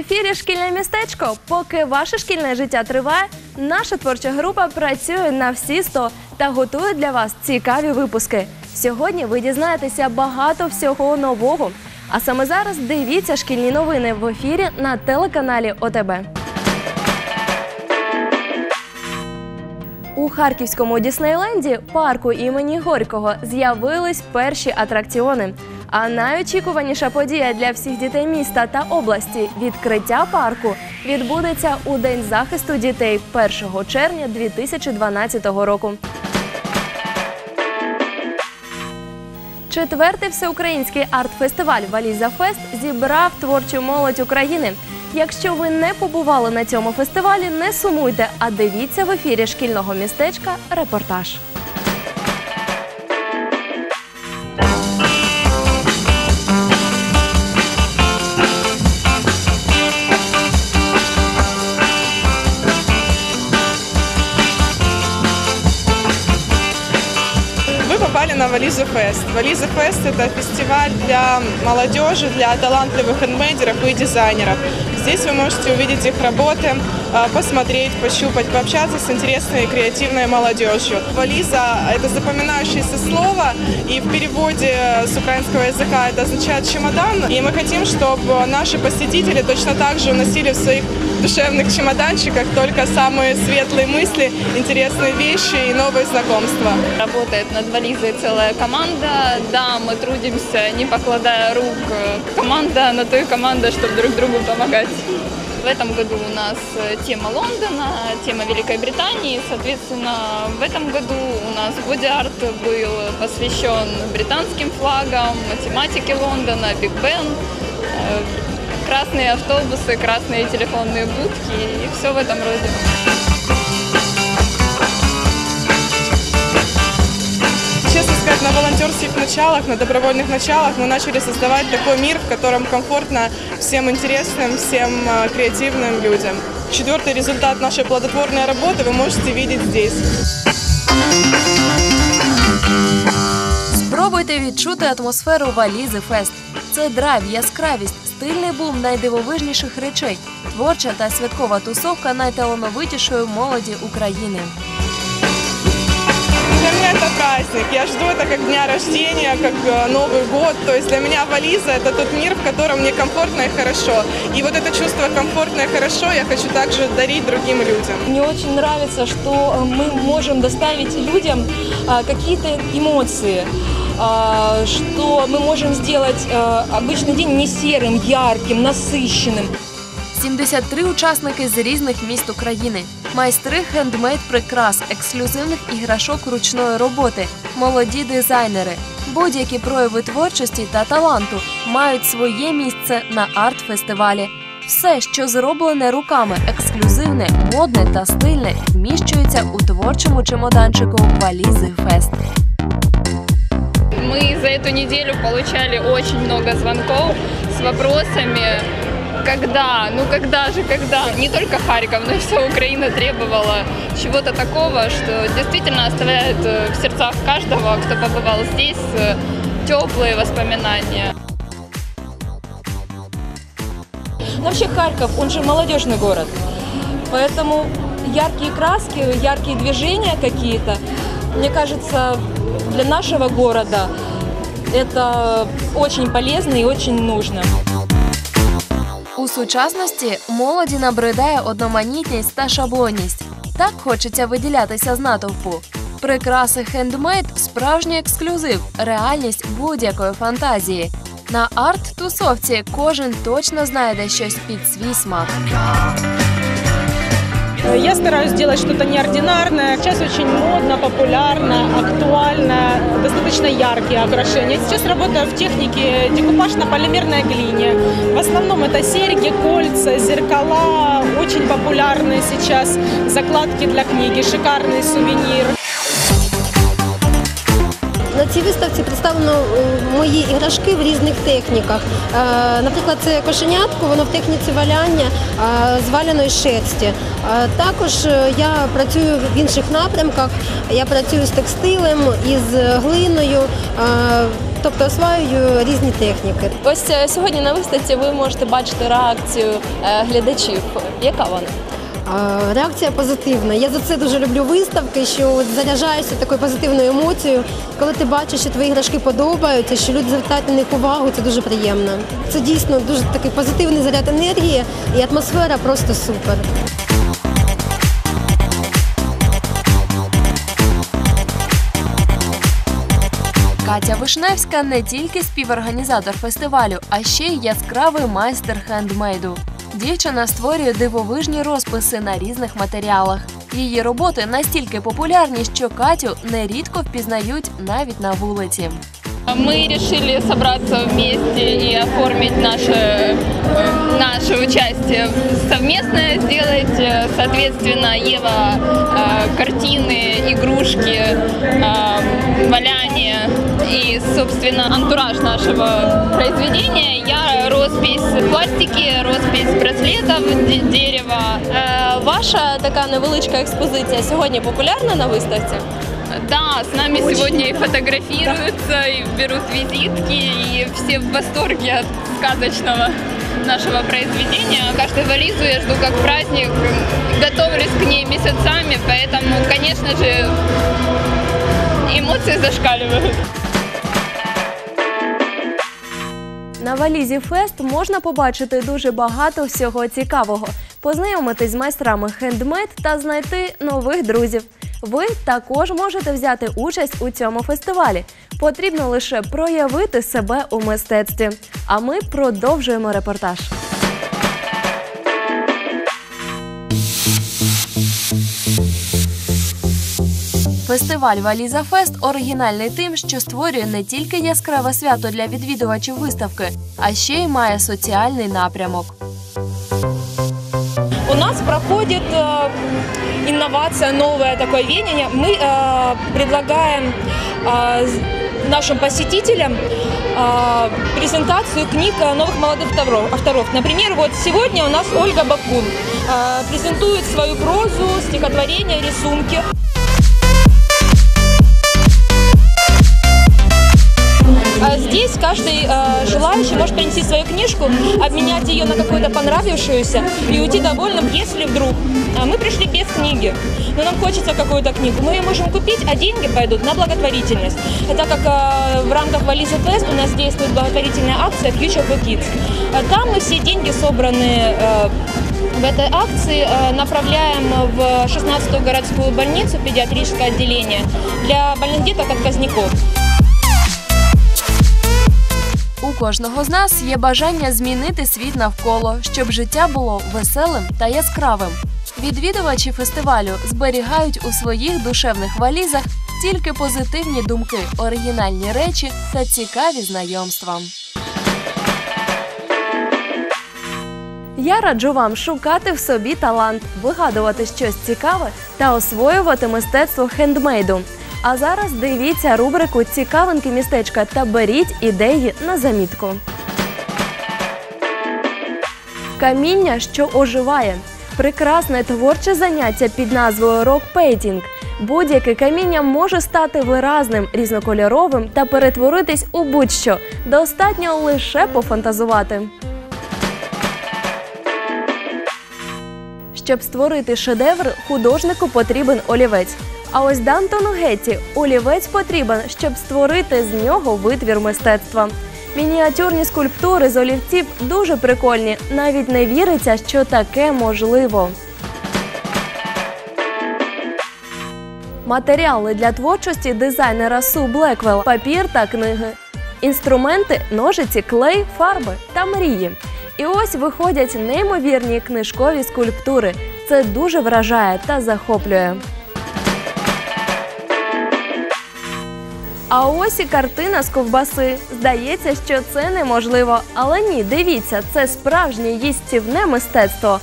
Ефірі шкільне містечко. Поки ваше шкільне життя триває, наша творча група працює на всі 100 та готує для вас цікаві випуски. Сьогодні ви дізнаєтеся багато всього нового. А саме зараз дивіться шкільні новини в ефірі на телеканалі ОТБ. У харківському Діснейленді парку імені Горького з'явились перші атракціони. А найочікуваніша подія для всіх дітей міста та області відкриття парку відбудеться у День захисту дітей 1 червня 2012 року. Четвертий всеукраїнський арт-фестиваль Валіза Фест зібрав творчу молодь України. Якщо ви не побували на цьому фестивалі, не сумуйте, а дивіться в ефірі шкільного містечка репортаж. Вы попали на Вализу Фест. Вализа Фест – это фестиваль для молодежи, для талантливых хендмейдеров и дизайнеров. Здесь вы можете увидеть их работы, посмотреть, пощупать, пообщаться с интересной и креативной молодежью. Вализа – это запоминающееся слово, и в переводе с украинского языка это означает чемодан. И мы хотим, чтобы наши посетители точно так же уносили в своих душевных чемоданчиках только самые светлые мысли, интересные вещи и новые знакомства. Работает над вализой целая команда. Да, мы трудимся, не покладая рук. Команда на то и команда, чтобы друг другу помогать. В этом году у нас э, тема Лондона, тема Великой Британии. Соответственно, в этом году у нас боди-арт был посвящен британским флагам, математике Лондона, Биг Бен, э, красные автобусы, красные телефонные будки и все в этом роде. Честно сказать, на волонтерских началах, на добровольных началах мы начали создавать такой мир, в котором комфортно всем интересным, всем э, креативным людям. Четвертый результат нашей плодотворной работы вы можете видеть здесь. Спробуйте відчути атмосферу Валізи Фест. Це драйв, яскравість, стильний бум найдивовижніших речей, творча та святкова тусовка найталановитішої молоді України. Для меня это праздник. Я жду это как дня рождения, как э, Новый год. То есть для меня Вализа – это тот мир, в котором мне комфортно и хорошо. И вот это чувство комфортно и хорошо я хочу также дарить другим людям. Мне очень нравится, что э, мы можем доставить людям а, какие-то эмоции, что мы можем сделать э, обычный день не серым, ярким, насыщенным. 73 учасники з різних міст України, майстри хендмейд прикрас, ексклюзивних іграшок ручної роботи, молоді дизайнери. Будь-які прояви творчості та таланту мають своє місце на арт-фестивалі. Все, що зроблене руками, ексклюзивне, модне та стильне, вміщується у творчому чемоданчику Валізи Фест. Мы за эту неделю получали очень много звонков с вопросами, когда, ну когда же, когда. Не только Харьков, но и вся Украина требовала чего-то такого, что действительно оставляет э, в сердцах каждого, кто побывал здесь, э, теплые воспоминания. Но вообще Харьков, он же молодежный город. Поэтому яркие краски, яркие движения какие-то, мне кажется, для нашего города это очень полезно и очень нужно. У сучасності молоді набридає одноманітність та шаблонність. Так хочеться виділятися з натовпу. Прикраси хендмейд справжній ексклюзив, реальність будь-якої фантазії. На арт-тусовці кожен точно знайде щось під свій смак. Я стараюсь делать что-то неординарное. Сейчас очень модно, популярно, актуально, достаточно яркие украшения. Сейчас работаю в технике декупаж на полимерной глине. В основном это серьги, кольца, зеркала. Очень популярные сейчас закладки для книги, шикарный сувенир. На цій виставці представлено е, мої іграшки в різних техніках. Е, Наприклад, це кошенятко, воно в техніці валяння е, з валяної шерсті. Також я працюю в інших напрямках. Я працюю з текстилем, із глиною. тобто осваюю різні техніки. Ось сьогодні на виставці ви можете бачити реакцію глядачів. Яка вона? Реакція позитивна. Я за це дуже люблю виставки, що заряджаюся такою позитивною емоцією. Коли ти бачиш, що твої іграшки подобаються, що люди звертають на них увагу, це дуже приємно. Це дійсно дуже такий позитивний заряд енергії і атмосфера просто супер. Катя Вишневська не тільки співорганізатор фестивалю, а ще й яскравий майстер хендмейду. Дівчина створює дивовижні розписи на різних матеріалах. Її роботи настільки популярні, що Катю нерідко впізнають навіть на вулиці. Мы решили собраться вместе и оформить наше, э, наше участие совместное, сделать, э, соответственно, Ева э, картины, игрушки, э, валяния и, собственно, антураж нашего произведения. Я роспись пластики, роспись браслетов, де- дерева. Е, ваша така невеличка експозиція сьогодні популярна на виставці? Да, с нами сегодня и фотографируются, и берут визитки, и все в восторге от сказочного нашего произведения. Каждую вализу я жду как праздник, готовлюсь к ней месяцами, поэтому, конечно же, эмоции зашкаливают. На валізі Фест можна побачити дуже багато всього цікавого, познайомитись з майстрами хендмейд та знайти нових друзів. Ви також можете взяти участь у цьому фестивалі. Потрібно лише проявити себе у мистецтві. А ми продовжуємо репортаж. Фестиваль Валіза Фест оригінальний тим, що створює не тільки яскраве свято для відвідувачів виставки, а ще й має соціальний напрямок. У нас проходит э, инновация, новое такое веяние. Мы э, предлагаем э, з- нашим посетителям э, презентацию книг э, новых молодых авторов. авторов. Например, вот сегодня у нас Ольга Бакун э, презентует свою прозу, стихотворения, рисунки. Здесь каждый э, желающий может принести свою книжку, обменять ее на какую-то понравившуюся и уйти довольным, если вдруг а, мы пришли без книги, но нам хочется какую-то книгу. Мы ее можем купить, а деньги пойдут на благотворительность. А Так как э, в рамках Вализа Фест у нас действует благотворительная акция Future for Kids. А Там мы все деньги собранные э, в этой акции направляем в 16-ю городскую больницу, педиатрическое отделение, для больных деток отказников. У кожного з нас є бажання змінити світ навколо, щоб життя було веселим та яскравим. Відвідувачі фестивалю зберігають у своїх душевних валізах тільки позитивні думки, оригінальні речі та цікаві знайомства. Я раджу вам шукати в собі талант, вигадувати щось цікаве та освоювати мистецтво хендмейду. А зараз дивіться рубрику Цікавинки містечка та беріть ідеї на замітку. Каміння, що оживає. Прекрасне творче заняття під назвою рок-пейтінг. Будь-яке каміння може стати виразним, різнокольоровим та перетворитись у будь-що. Достатньо лише пофантазувати. Щоб створити шедевр, художнику потрібен олівець. А ось Дантону Гетті олівець потрібен, щоб створити з нього витвір мистецтва. Мініатюрні скульптури з олівців дуже прикольні. Навіть не віриться, що таке можливо. Матеріали для творчості дизайнера Су Блеквелл, папір та книги. Інструменти, ножиці, клей, фарби та мрії. І ось виходять неймовірні книжкові скульптури. Це дуже вражає та захоплює. А ось і картина з ковбаси. Здається, що це неможливо. Але ні, дивіться, це справжнє їстівне мистецтво.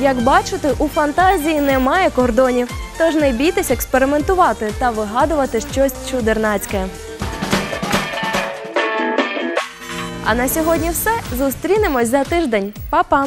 Як бачите, у фантазії немає кордонів, тож не бійтесь експериментувати та вигадувати щось чудернацьке. А на сьогодні все. Зустрінемось за тиждень. Па-па!